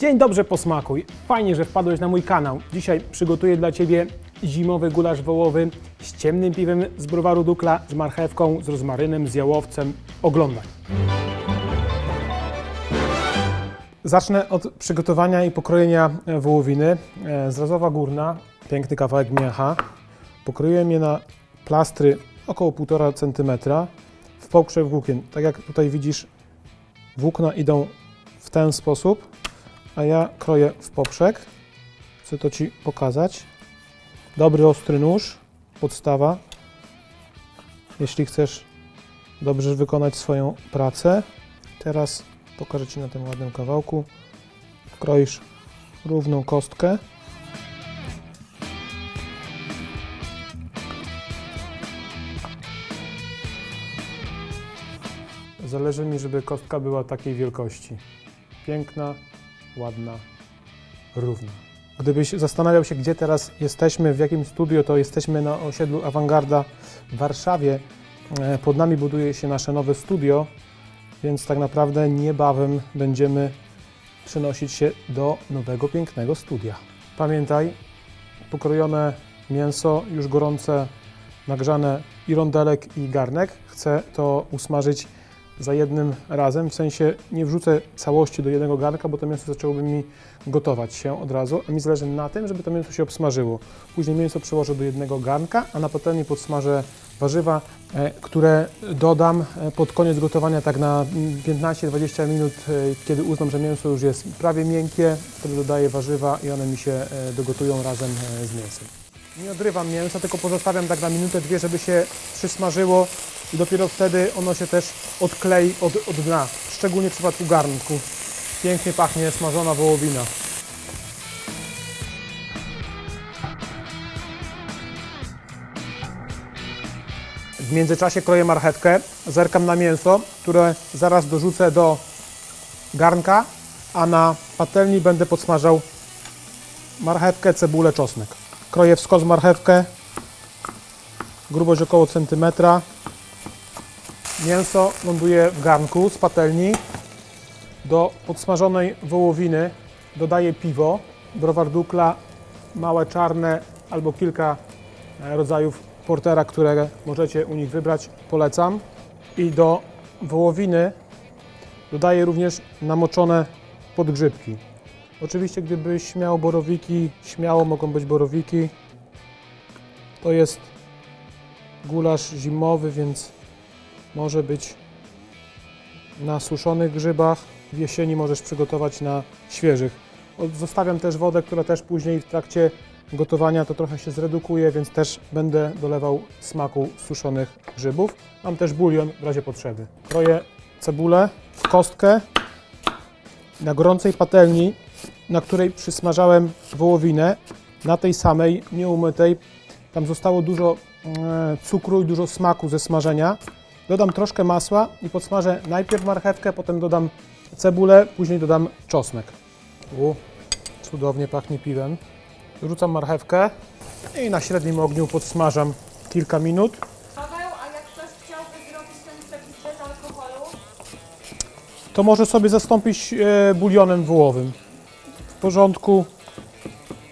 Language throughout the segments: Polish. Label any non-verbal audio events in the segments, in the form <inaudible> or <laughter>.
Dzień dobry, posmakuj. Fajnie, że wpadłeś na mój kanał. Dzisiaj przygotuję dla Ciebie zimowy gulasz wołowy z ciemnym piwem z browaru Dukla, z marchewką, z rozmarynem, z jałowcem. Oglądaj. Zacznę od przygotowania i pokrojenia wołowiny. E, Zrazowa górna, piękny kawałek mięcha. Pokroiłem je na plastry około 1,5 cm w pokrzew włókien. Tak jak tutaj widzisz, włókna idą w ten sposób, a ja kroję w poprzek. Chcę to Ci pokazać. Dobry ostry nóż, podstawa. Jeśli chcesz dobrze wykonać swoją pracę. Teraz pokażę Ci na tym ładnym kawałku. Kroisz równą kostkę. Zależy mi, żeby kostka była takiej wielkości. Piękna, ładna, równa. Gdybyś zastanawiał się, gdzie teraz jesteśmy, w jakim studio, to jesteśmy na osiedlu Awangarda w Warszawie. E, Pod nami buduje się nasze nowe studio, więc tak naprawdę niebawem będziemy przenosić się do nowego, pięknego studia. Pamiętaj, pokrojone mięso, już gorące, nagrzane i rondelek, i garnek. Chcę to usmażyć za jednym razem, w sensie nie wrzucę całości do jednego garnka, bo to mięso zaczęłoby mi gotować się od razu, a mi zależy na tym, żeby to mięso się obsmażyło. Później mięso przełożę do jednego garnka, a na patelni podsmażę warzywa, e, które dodam e, pod koniec gotowania, tak na mm, 15-20 minut, e, kiedy uznam, że mięso już jest prawie miękkie, wtedy dodaję warzywa i one mi się dogotują razem z mięsem. Nie odrywam mięsa, tylko pozostawiam tak na minutę, dwie, żeby się przysmażyło i dopiero wtedy ono się też odklei od, od dna, szczególnie w przypadku garnku. Pięknie pachnie smażona wołowina. W międzyczasie kroję marchewkę, zerkam na mięso, które zaraz dorzucę do garnka, a na patelni będę podsmażał marchewkę, cebulę, czosnek. Kroję w skos marchewkę, grubość około centymetra. Mięso ląduje w garnku z patelni. Do podsmażonej wołowiny dodaję piwo, browar Dukla, małe czarne albo kilka e, rodzajów portera, które możecie u nich wybrać, polecam. I do wołowiny dodaję również namoczone podgrzybki. Oczywiście, gdybyś miał borowiki, śmiało mogą być borowiki. To jest gulasz zimowy, więc może być na suszonych grzybach. W jesieni możesz przygotować na świeżych. Zostawiam też wodę, która też później w trakcie gotowania to trochę się zredukuje, więc też będę dolewał smaku suszonych grzybów. Mam też bulion w razie potrzeby. Kroję cebulę w kostkę na gorącej patelni, na której przysmażałem wołowinę, na tej samej, nieumytej. Tam zostało dużo e, cukru i dużo smaku ze smażenia. Dodam troszkę masła i podsmażę najpierw marchewkę, potem dodam cebulę, później dodam czosnek. U, cudownie pachnie piwem. Rzucam marchewkę i na średnim ogniu podsmażam kilka minut. Paweł, a jak ktoś chciałby zrobić ten przepis bez alkoholu, to może sobie zastąpić e, bulionem wołowym. W porządku,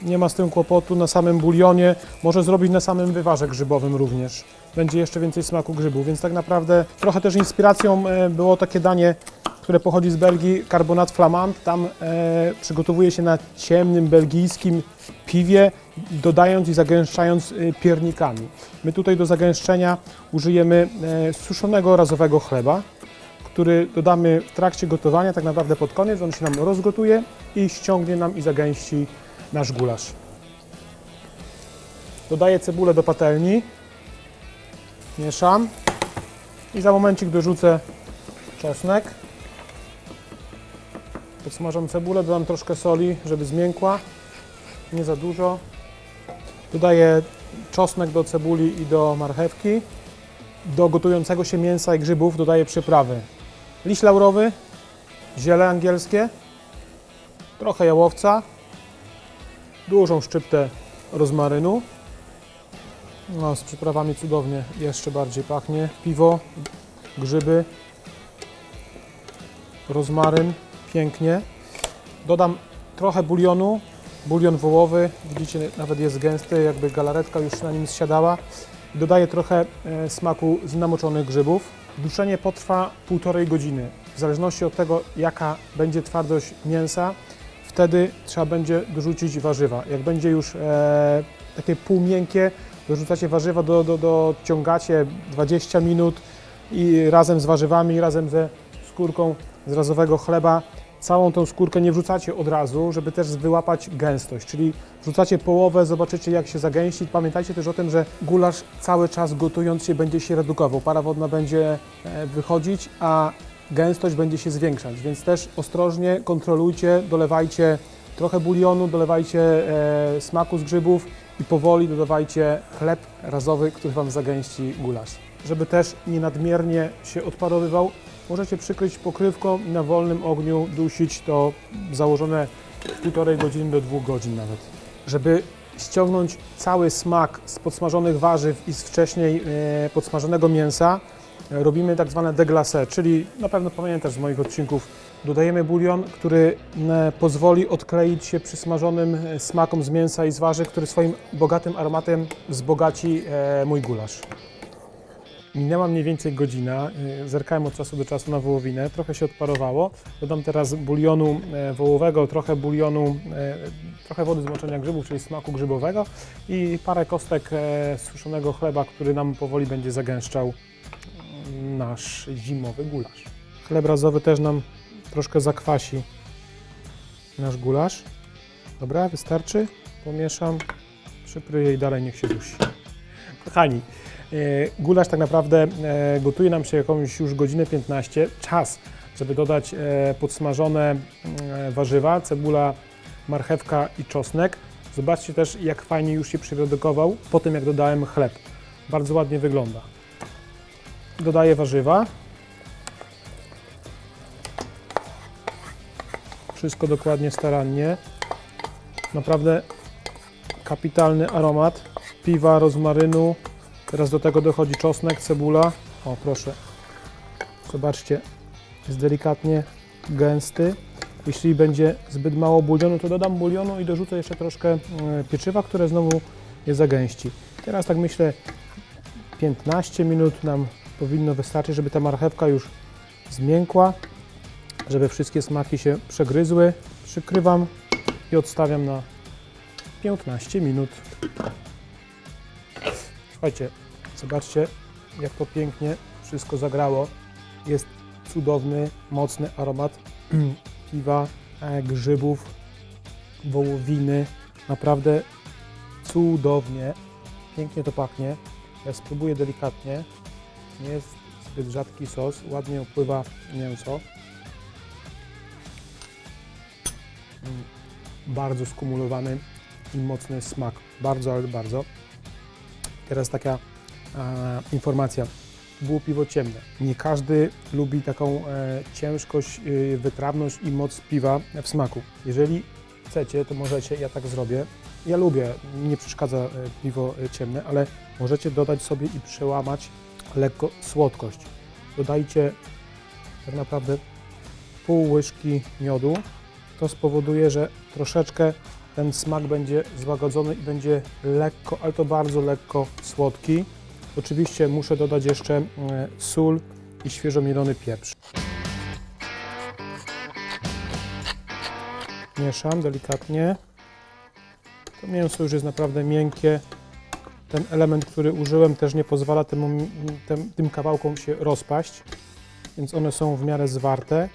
nie ma z tym kłopotu. Na samym bulionie może zrobić na samym wywarze grzybowym również. Będzie jeszcze więcej smaku grzybów, więc tak naprawdę trochę też inspiracją e, było takie danie, które pochodzi z Belgii, carbonat flamand. Tam e, przygotowuje się na ciemnym belgijskim piwie, dodając i zagęszczając e, piernikami. My tutaj do zagęszczenia użyjemy e, suszonego razowego chleba który dodamy w trakcie gotowania, tak naprawdę pod koniec, on się nam rozgotuje i ściągnie nam i zagęści nasz gulasz. Dodaję cebulę do patelni, mieszam i za momencik dorzucę czosnek. Podsmażam cebulę, dodam troszkę soli, żeby zmiękła, nie za dużo. Dodaję czosnek do cebuli i do marchewki. Do gotującego się mięsa i grzybów dodaję przyprawy. Liść laurowy, ziele angielskie, trochę jałowca, dużą szczyptę rozmarynu. No, z przyprawami cudownie jeszcze bardziej pachnie. Piwo, grzyby, rozmaryn, pięknie. Dodam trochę bulionu, bulion wołowy, widzicie nawet jest gęsty, jakby galaretka już na nim zsiadała. Dodaję trochę e, smaku z namoczonych grzybów. Duszenie potrwa półtorej godziny. W zależności od tego, jaka będzie twardość mięsa, wtedy trzeba będzie dorzucić warzywa. Jak będzie już e, takie półmiękkie, dorzucacie warzywa, do, do, dociągacie 20 minut i razem z warzywami, razem ze skórką z razowego chleba. Całą tą skórkę nie wrzucacie od razu, żeby też wyłapać gęstość, czyli wrzucacie połowę, zobaczycie jak się zagęści. Pamiętajcie też o tym, że gulasz cały czas gotując się będzie się redukował. Para wodna będzie e, wychodzić, a gęstość będzie się zwiększać, więc też ostrożnie kontrolujcie, dolewajcie trochę bulionu, dolewajcie e, smaku z grzybów i powoli dodawajcie chleb razowy, który Wam zagęści gulasz. Żeby też nie nadmiernie się odparowywał, możecie przykryć pokrywką i na wolnym ogniu dusić to założone półtorej godziny do dwóch godzin nawet. Żeby ściągnąć cały smak z podsmażonych warzyw i z wcześniej e, podsmażonego mięsa, robimy tak zwane deglace, czyli na pewno pamiętasz z moich odcinków, dodajemy bulion, który e, pozwoli odkleić się przysmażonym e, smakom z mięsa i z warzyw, który swoim bogatym aromatem wzbogaci e, mój gulasz. Minęła mniej więcej godzina, zerkałem od czasu do czasu na wołowinę, trochę się odparowało. Dodam teraz bulionu wołowego, trochę bulionu, trochę wody z moczenia grzybów, czyli smaku grzybowego i parę kostek suszonego chleba, który nam powoli będzie zagęszczał nasz zimowy gulasz. Chleb razowy też nam troszkę zakwasi nasz gulasz. Dobra, wystarczy. Pomieszam, przypryję i dalej niech się dusi. Kochani, E, Gulasz tak naprawdę e, gotuje nam się jakąś już godzinę 15. Czas, żeby dodać e, podsmażone warzywa, cebula, marchewka i czosnek. Zobaczcie też, jak fajnie już się przyredukował po tym, jak dodałem chleb. Bardzo ładnie wygląda. Dodaję warzywa. Wszystko dokładnie, starannie. Naprawdę kapitalny aromat piwa, rozmarynu, Teraz do tego dochodzi czosnek, cebula. O, proszę. Zobaczcie, jest delikatnie gęsty. Jeśli będzie zbyt mało bulionu, to dodam bulionu i dorzucę jeszcze troszkę e, pieczywa, które znowu je zagęści. Teraz tak myślę, 15 minut nam powinno wystarczyć, żeby ta marchewka już zmiękła, żeby wszystkie smaki się przegryzły. Przykrywam i odstawiam na 15 minut. Słuchajcie, zobaczcie, jak to pięknie wszystko zagrało. Jest cudowny, mocny aromat <clears throat> piwa, e, grzybów, wołowiny. Naprawdę cudownie, pięknie to pachnie. Ja spróbuję delikatnie. Nie jest zbyt rzadki sos, ładnie opływa mięso. Mm, Bardzo skumulowany i mocny smak. Bardzo, ale bardzo. Teraz taka e, informacja. Było piwo ciemne. Nie każdy lubi taką e, ciężkość, e, wytrawność i moc piwa w smaku. Jeżeli chcecie, to możecie, ja tak zrobię. Ja lubię, nie przeszkadza e, piwo e, ciemne, ale możecie dodać sobie i przełamać lekko słodkość. Dodajcie tak naprawdę pół łyżki miodu. To spowoduje, że troszeczkę ten smak będzie złagodzony i będzie lekko, ale to bardzo lekko słodki. Oczywiście muszę dodać jeszcze e, sól i świeżo mielony pieprz. Mieszam delikatnie. To mięso już jest naprawdę miękkie. Ten element, który użyłem, też nie pozwala temu, tym, tym kawałkom się rozpaść, więc one są w miarę zwarte.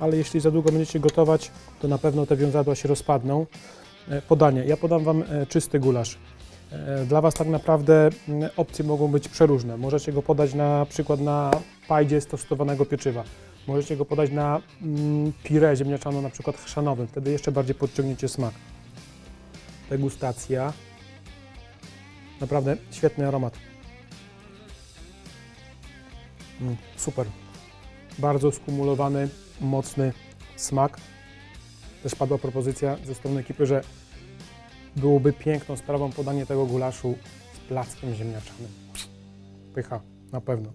Ale jeśli za długo będziecie gotować, to na pewno te wiązadła się rozpadną. E, Podanie. Ja podam Wam e, czysty gulasz. E, Dla Was tak naprawdę opcje mogą być przeróżne. Możecie go podać na przykład na pajdzie z tostowanego pieczywa. Możecie go podać na mm, pire ziemniaczano, na przykład chrzanowym. Wtedy jeszcze bardziej podciągniecie smak. Degustacja. Naprawdę świetny aromat. Mm, super. Bardzo skumulowany, mocny smak. Też padła propozycja ze strony ekipy, że byłoby piękną sprawą podanie tego gulaszu z plackiem ziemniaczanym. Pycha, na pewno.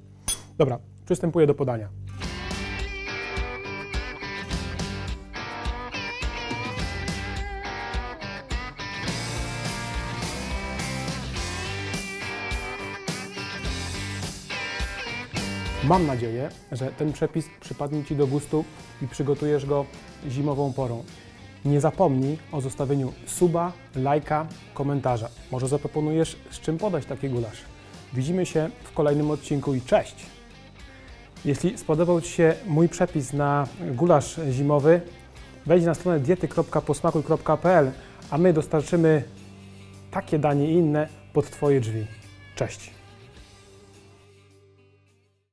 Dobra, przystępuję do podania. Mam nadzieję, że ten przepis przypadnie Ci do gustu i przygotujesz go zimową porą. Nie zapomnij o zostawieniu suba, lajka, komentarza. Może zaproponujesz, z czym podać taki gulasz. Widzimy się w kolejnym odcinku i cześć! Jeśli spodobał Ci się mój przepis na gulasz zimowy, wejdź na stronę diety.posmakuj.pl, a my dostarczymy takie danie i inne pod Twoje drzwi. Cześć!